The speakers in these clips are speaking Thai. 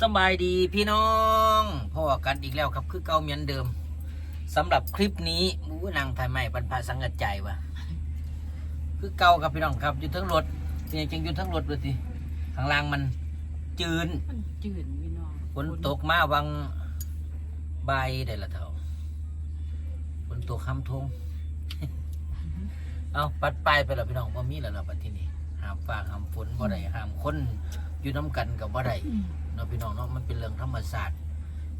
สบายดีพี่น้องพ่อกันอีกแล้วครับคือเก่าเหมือนเดิมสำหรับคลิปนี้มูนางไทยใหม่บรรพาสังกัดใจวะคือเก่าครับพี่น้องครับอยู่ทั้งรถจริงๆอยู่ทั้งรถเลยสิข้างล่างมันจืนมันจืดพี่น้องฝนตกมาวังใบายได้ละเท่าฝนตกคำทงเอาปัดปลายไปแล้วพี่น้องว่ามีแล้วล่ะปัดที่นี่ห้ามฟ้าห้ามฝนบ่ได้ห้ามคนอยู่น้ำกันกับบ่ได้อืม เนาะพี่น้องเนาะมันเป็นเรื่องธรรมศาสตร์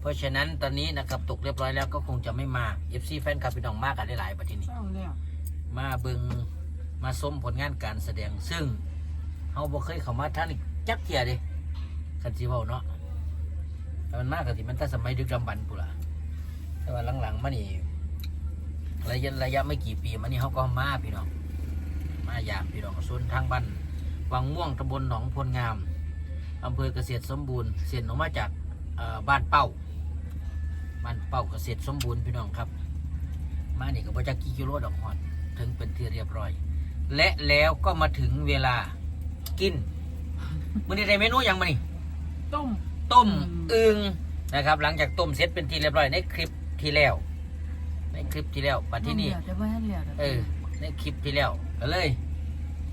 เพราะฉะนั้นตอนนี้นะครับตกเรียบร้อยแล้วก็คงจะไม่มา FC แฟนคลับพี่น้องมากกันได้หลายประเทศนี้ เศร้าแล้วมาเบิงมาส้มผลงานการแสดงซึ่งเฮาบ่เคยเข้ามาท่านอีกจักเทียเด้คันสิเว้าเนาะแต่มันมากกะที่มันถ้าสมัยดึกดำบรรพ์ปุนล่ะแต่ว่าหลังๆมานี่ระยะระยะไม่กี่ปีมานี่เขาก็มาพี่น้อง มาอยากพี่น้องส่วนทางบ้านวังม่วงตำบลหนองพลงาม อำเภอเกษตรสมบูรณ์เสียนออกมาจากเอ่อบ้านเป้าบ้านเป้าเกษตรสมบูรณ์พี่น้องครับ มานี่ก็บ่จักกี่กิโลดอกฮอดถึงเป็นที่เรียบร้อย และแล้วก็มาถึงเวลากินมื้อนี้ได้เมนูหยังมานี่ต้มต้มอืมอึงนะครับ หลังจากต้มเสร็จเป็นที่เรียบร้อยในคลิปที่แล้วในคลิปที่แล้วปัจที่นี่จะไม่ให้เหลือเออในคลิปที่แล้วก็เลย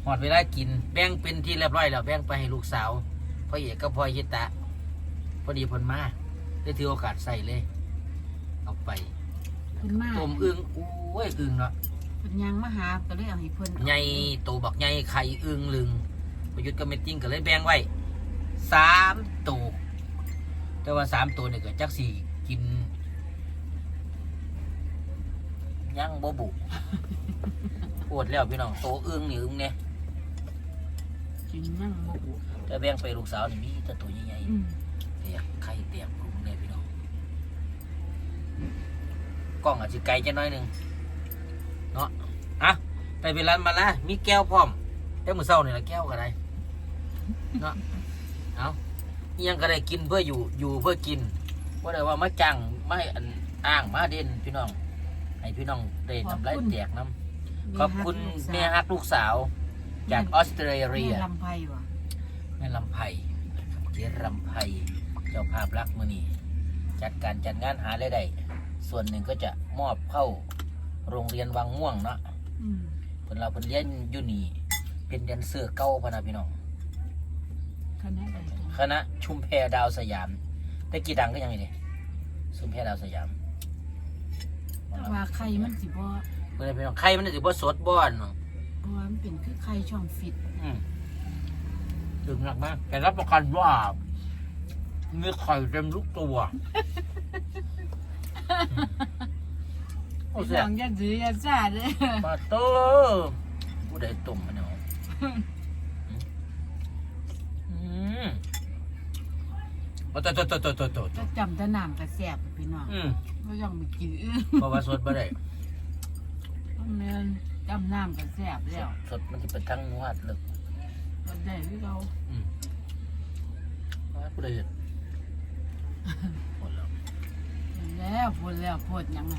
หอดเวลากินแบ่งเป็นที่เรียบร้อยแล้วแบ่งไปให้ลูกสาว พ่อเอกกับพ่อยิตะ พอดีเพนมาได้ถือโอกาสใส่เลย เอาไปขึ้นมาต้มอึงโอ้ยอึงเนาะเป็นยังมาหาก็เลยเอาให้เพิ่นใหญ่โตบักใหญ่ไข่อึงลึงประยุทธ์กับเม็ดจิ้งก็เลยแบ่งไว้สามตัวแต่ว่าสามตัวเนี่ยก็จักสี่กินยังบ่บุ ปวดแล้วพี่น้องโตอึงนี่อึงเนี่ยกินนั่งบ่บุ แต่แบ่งไปลูกสาวนี่มีแต่ตัวใหญ่อืมๆเตียกไข่เตียกลุงเนี่ยพี่น้องกล้องอาจจะไกลจะน้อยหนึ่งเนาะอะไปเวลามาละมีแก้วพร้อมแต่มือเศร้านี่ละแก้วก็ได้เนาะเอาอิหยังก็ได้กินเพื่ออยู่อยู่เพื่อกินว่าได้ว่ามาจังไม่อันอ้างมาเด่นพี่น้อง ให้พี่น้องได้นำไรแจกน้ำขอบคุณแม่ฮักลูกสาว จากออสเตรเลีย แม่ลำไพวะแม่ลำไผ่นะครับเจ๊ลำไผ่เจ้าภาพรักมือนี่จัดการจัดงานหาได้ได้ส่วนหนึ่งก็จะมอบเข้าโรงเรียนวังม่วงเนาะอืมเพิ่นเราเพิ่นเรียนอยู่นี่เป็นแดนเซอร์เก่าพะนะพี่น้องคณะใดคณะชุมแพดาวสยาม แต่กี่ดังก็ยังไงเนี่ยชุมแพดาวสยามแต่ว่าไข่มันสิบ่เพื่อนพี่น้องใครมันถือว่าสดบ้อนเนาะเพราะว่ามันเป็นคือไข่ช่องฟิตอืม ดึงหนักมากแต่รับประกันว่ามีไข่เต็มลูกตัวโอ้พี่เสียน้องอย่าถืออย่าซ่าเด้อปาโต้ผู้ใดตุ่มมันเนาะอืมโอ้โตโตโตโตโตโตจะจำแต่น้ำก็แซ่บพี่น้องอืมบ่ต้องไปกินอื่นเพราะว่าสดบ่ได้แม่นจำน้ำก็แซ่บแล้ว สดมันจะเป็นทั้งนวดเล ยก็ได้คือเราอืมว่าผู้ใดเห็นหมดแล้วแล้วพูดแล้วพูดยังไง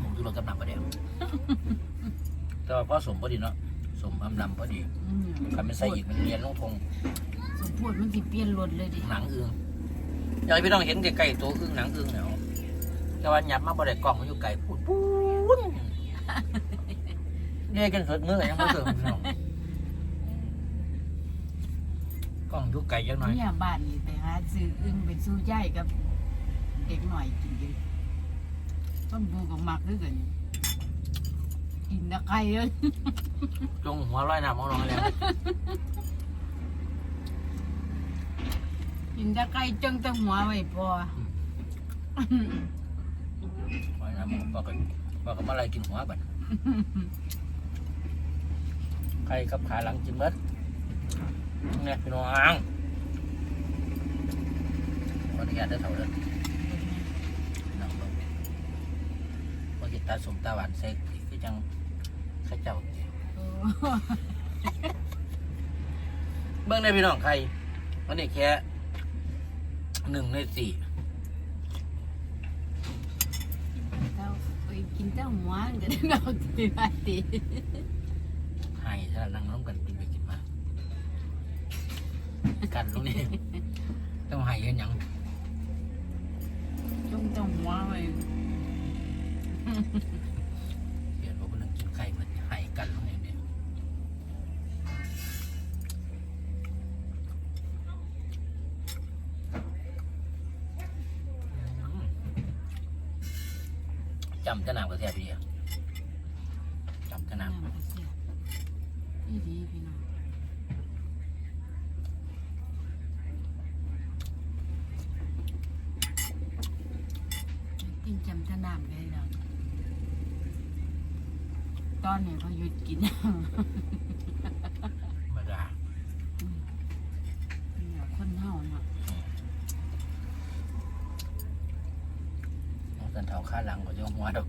ผมดูเรากำลังประเดี๋ยว แต่ว่าพอสมพอดีเนาะ สมอำลำพอดีอืมคำไม่ใส่อีกมันเรียนลงทงสมพูดมันสิเปลี่ยนรถเลยดิหนังอึงอยากให้พี่น้องเห็นไกลๆตัวอึงหนังอึงเนี่ยแต่ว่าหยับมาบ่ได้กล้องมันอยู่ไกลพูดปูนเนี่ยกันสดมือยังไม่เกิดพี่น้อง กล้องอยู่ไกลจังหน่อยเนี่ยบ้านนี่ไปหาซื้ออึ้งไปสู้ย่ายกับ เด็กหน่อยกินเลยต้องดูกับมักด้วยกันกินตะไคร้เลยจงหัวร้อยน้ำเอาลงแล้วกินตะไคร้จังแตะหัวไว้พอร้อยน้ำบอกกันบอกกันมาอะไรกินหัวบัดใครกับขาหลังกินเบิด เนี่ยพี่น้องขออนุญาตได้อเท่าเดิมน้องเบิ่งว่าจิตาสมตาหวานเซ็กคือจังเข้าเจ้าเดียวโอ้เบิ่งได้พี่น้องใครวันนี้แค่หนึ่งในสี่เจ้าไปกินเจ้าหัวมันก็ได้เอาตีมาตีให้ถ้านั่งร่วมกันกิน กันตรงนี้ ต้องให้เห็นยังต้องจ้องหัวไปเปลี่ยนว่าคนนึงกินไข่เหมือนหายกันตรงนี้เนี่ยจำจะนำกระเทกพี่อะจำจะนำ ดีดีพี่น้อง นจำจะน้ำได้แล้วตอนนี้เขาหยุดกินำธรรมดาเนี่ยคนเฮาเนาะเอาสันเท้าข้าหลังก็จะหัวดอก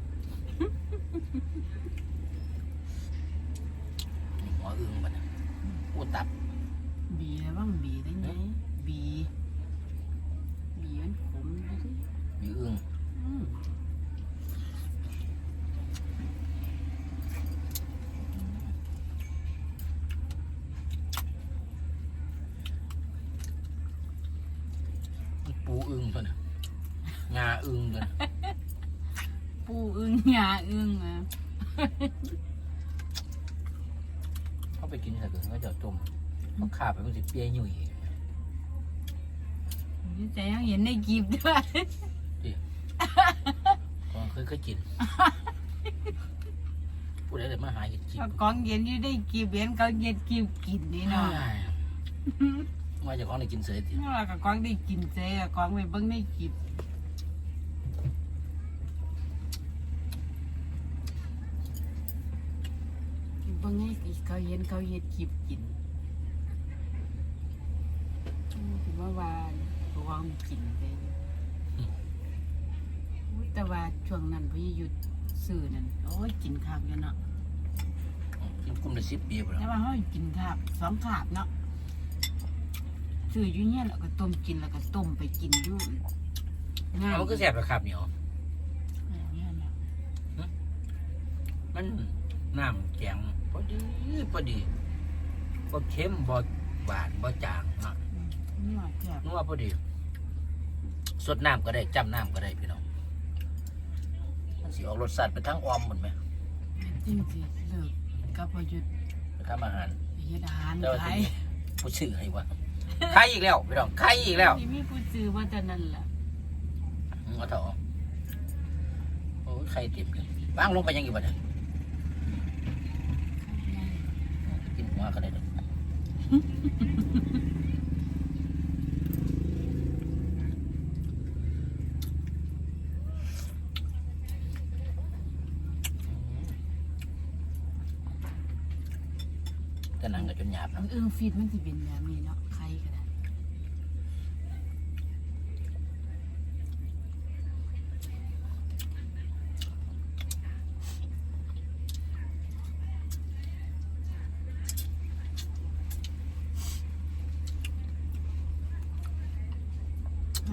นี่หัวอึ้งมันน่ะอู้ตับ บีระวังบีได้ไหมบีบีมันขมดูสิ มีอึ้ง อืม มัน ปูอึ้งตัวน่ะงาอึ้งตัวน่ะปูอึ้งหยาอึ้งอะเขาไปกินใส่กึ่งก็จะจมเขาขาบไปมันสิเปียยุ่ยนี่ใจยังเห็นในกีบด้วยก็เคยเคยกินผู้ใดเลยมาหาเห็ดกินเอาของเย็นอยู่ได้กีบเห็นเขาเย็นกีบกินนี่เนาะ ว่าจะของได้กินเสยตินี่ว่ากับของได้กินเจ๊กับของไปเบิ่งในกีบเบิ่งให้เขาเห็นเขาเย็นกีบกินอืมถือว่าวานระวังกินไปอุ๊ยแต่ว่าช่วงนั้นพี่หยุดซื้อนั่นโอ้ยกินข้าวอยู่เนาะกินกุ้มได้สิบปีไปแล้แต่วว่าเขากินขาบสองขาบเนาะ ซื้ออยู่เนี่ยแล้วก็ต้มกินแล้วก็ต้มไปกินอยู่ง่ายมันก็แสบระครับเหนียวเนี่ยนะมันน้ำแกงพอดีพอดีบ่เค็มบ่หวานบ่จางเนาะอืมนี่ว่าแซ่บนัวพอดี สดน้ำก็ได้จำน้ำก็ได้พี่น้องมันสิออกรสชาติไปทางออมหมดไหมจริงสิเลิกกับพอหยุดไปทำอาหารไปเฮ็ดอาหารแต่ว่าขาทียนี้ผู้ชื่อให้วะ ใครอีกแล้วพี่น้องใครอีกแล้วที่มีผู้ซื้อว่าแต่นั้นล่ะมึงเอาเถอะโอ้ยใครเต็มเลยวางลงไปยังอยู่บ่เนี่ยกินหัวก็ได้ดอกแต่หนังก็จนหยาบนะเอื้องฟีดมันสิเป็นแบบนี้เนาะใครก็ได้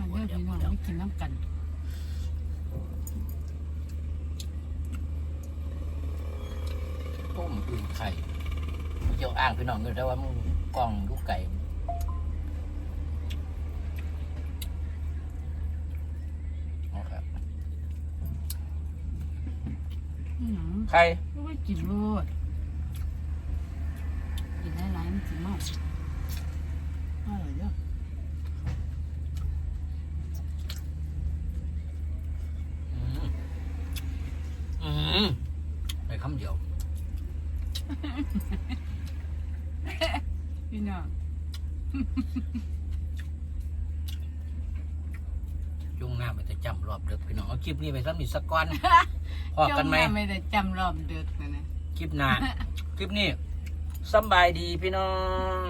มาเด้อพี่น้องไม่ กินน้ำกันต้มอื่นไข่เจ้าอ่างพี่น้องก็ได้ว่ามึงกล้องลูกไก่เอาครับอืมไข่ก็ว่ากินโลดกินหลายๆมันสิเมาอร่อยเด้ออืมอืมไปคำเดียว พี่ น้อง จุ่งหน้าไปจะจำรอบเด็กพี่น้องเอาคลิปนี้ไปซ้ำอีกสักก้อน พอกันไหมจ้าไม่ได้จำรอบเดือดนะนะ คลิปหน้าคลิปนี้สำบายดีพี่น้อง